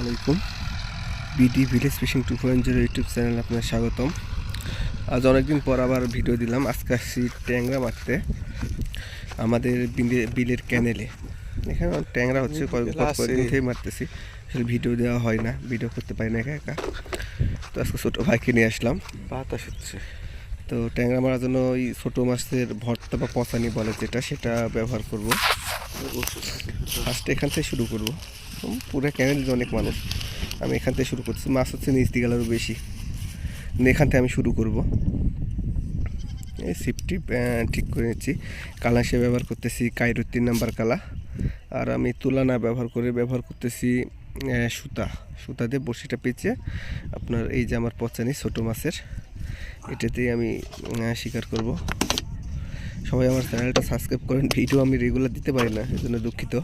আলাইকুম BD village fishing two point zero YouTube channel আপনার স্বাগতম। আজ অনেকদিন পর আবার ভিডিও দিলাম। আজকে আসছি ট্যাংরা মারতে আমাদের বিলে- বিলের ক্যানেলে এখানে ট্যাংরা হচ্ছে। কয়েকদিন থেকে মারতেছি। আসলে ভিডিও দেওয়া হয় না ভিডিও করতে পারি না একা একা। তো আজকে ছোটো ভাইকে নিয়ে আসলাম। বাতাস হচ্ছে। তো ট্যাংরা মারার জন্য ওই ছোটো মাছের ভর্তা বা পচানি বলে যেটা, সেটা ব্যবহার করব। ফার্স্টে এখান থেকে শুরু করব। পুরো ক্যানেল অনেক মানুষ। আমি এখান থেকে শুরু করছি। মাছ হচ্ছে নিচ দিকে আরও বেশি। এখান থেকে আমি শুরু করব। এই সিপটি ঠিক করে নিচ্ছি। কালা সে ব্যবহার করতেছি কাইরোর তিন নাম্বার কালা। আর আমি তুলানা ব্যবহার করে ব্যবহার করতেছি সুতা। সুতা দিয়ে বড়শিটা পেঁচে আপনার এই যে আমার পচানি ছোটো মাছের এটাতেই আমি শিকার করব। সবাই আমার চ্যানেলটা সাবস্ক্রাইব করেন। ভিডিও আমি রেগুলার দিতে পারি না এই জন্য দুঃখিত।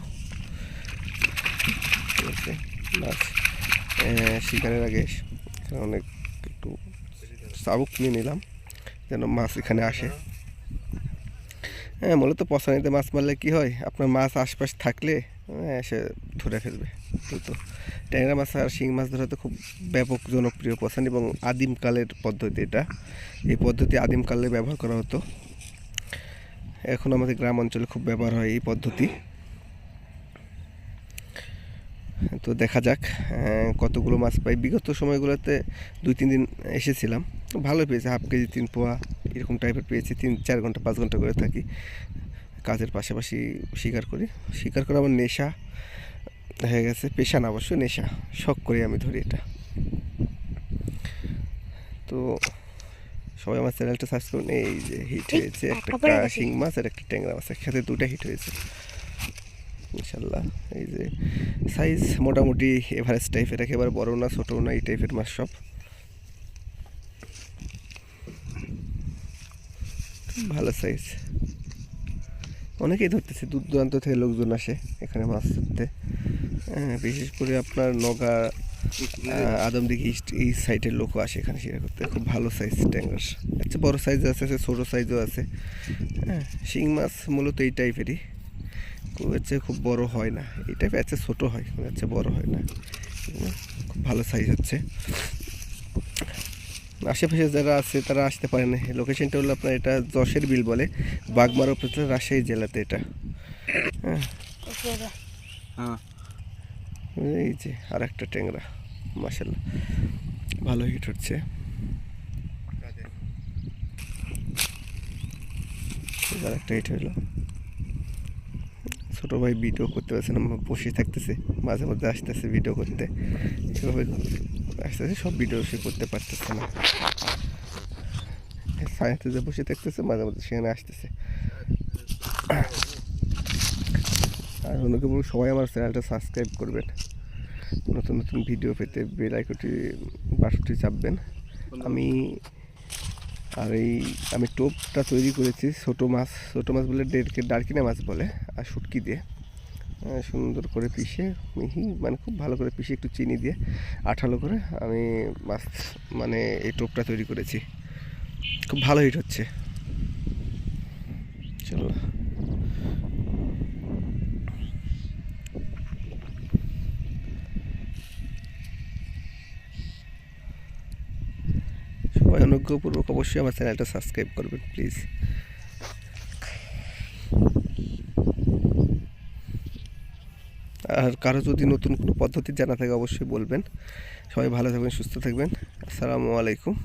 ঠিক আছে মাছ শিকারের আগে অনেক একটু চাবুক নিয়ে নিলাম, যেন মাছ এখানে আসে। হ্যাঁ মূলত পছন্দিতে মাছ মারলে কি হয়? আপনার মাছ আশপাশ থাকলে এসে ধরে ফেলবে। তো ট্যাংরা মাছ আর শিং মাছ ধরা তো খুব ব্যাপক জনপ্রিয় পছন্দ এবং আদিমকালের পদ্ধতি এটা। এই পদ্ধতি আদিমকালে ব্যবহার করা হতো। এখন আমাদের গ্রাম অঞ্চলে খুব ব্যবহার হয় এই পদ্ধতি। তো দেখা যাক কতগুলো মাছ পাই। বিগত সময়গুলোতে দুই, তিন দিন এসেছিলাম। ভালো পেয়েছি। হাফ কেজি, তিন পোয়া, এরকম টাইপের পেয়েছি। তিন, চার ঘণ্টা, পাঁচ ঘণ্টা করে থাকি। কাজের পাশাপাশি শিকার করি। শিকার করে আমার নেশা হয়ে গেছে পেশা না অবশ্য নেশা। শখ করে আমি ধরি এটা। তো সবাই আমার চ্যানেলটা সার্চ করুন। এই যে হিট হয়েছে একটা শিং মাছ আর একটা ট্যাংরা মাছ। একসাথে দুটা হিট হয়েছে। ইনশাল্লাহ। এই যে সাইজ মোটামুটি এভারেজ টাইপের একেবারে বড় না ছোটো না এই টাইপের মাছ সব। ভালো সাইজ অনেকেই ধরতেছে দূর দূরান্ত থেকে লোকজন আসে এখানে মাছ ধরতে। হ্যাঁ, বিশেষ করে আপনার নগা আদমদিঘি ইস্ট এই সাইডের লোকও আসে এখানে শিকার করতে। খুব ভালো সাইজ ট্যাংরার। আচ্ছা বড় সাইজ আছে আছে ছোটো সাইজও আছে। হ্যাঁ শিং মাছ মূলত এই টাইপেরই খুব হচ্ছে খুব বড় হয় না। এই টাইপের আছে ছোটো হয় হচ্ছে বড় হয় না। খুব ভালো সাইজ হচ্ছে। আশেপাশে যারা আছে তারা আসতে পারে না। লোকেশনটা হলো আপনার এটা যশের বিল বলে। বাগমারা উপজেলা রাজশাহী জেলাতে এটা। হ্যাঁ। হ্যাঁ। এই যে আর একটা ট্যাংরা মাসাল্লাহ ভালো হিট হচ্ছে। আর একটা হিট হইল ছোটো ভাই ভিডিও করতে পারছে না বসে থাকতেছে। মাঝে মধ্যে আসতেছে ভিডিও করতে। এভাবে আসতেছে সব ভিডিও সে করতে পারতেছে না। সায়েন্সে যে বসে থাকতেছে, মাঝে মাঝে সেখানে আসতেছে। আর অন্যকে বলব, সবাই আমার চ্যানেলটা সাবস্ক্রাইব করবেন। নতুন নতুন ভিডিও পেতে বেল আইকনটি বাটনটি চাপবেন। আমি আর এই, আমি টোপটা তৈরি করেছি, ছোটো মাছ ছোটো মাছ বলে ডেরকে ডারকিনা মাছ বলে, আর শুটকি দিয়ে। সুন্দর করে পিষে মিহি মানে খুব ভালো করে পিষে একটু চিনি দিয়ে আঠালো করে আমি মাছ মানে এই টোপটা তৈরি করেছি। খুব ভালো হিট হচ্ছে। চলো সবাই অনুগ্রহপূর্বক অবশ্যই আমার চ্যানেলটা সাবস্ক্রাইব করবেন, প্লিজ। আর কারও যদি নতুন কোনো পদ্ধতি জানা থাকে অবশ্যই বলবেন। সবাই ভালো থাকবেন, সুস্থ থাকবেন। আসসালামু আলাইকুম।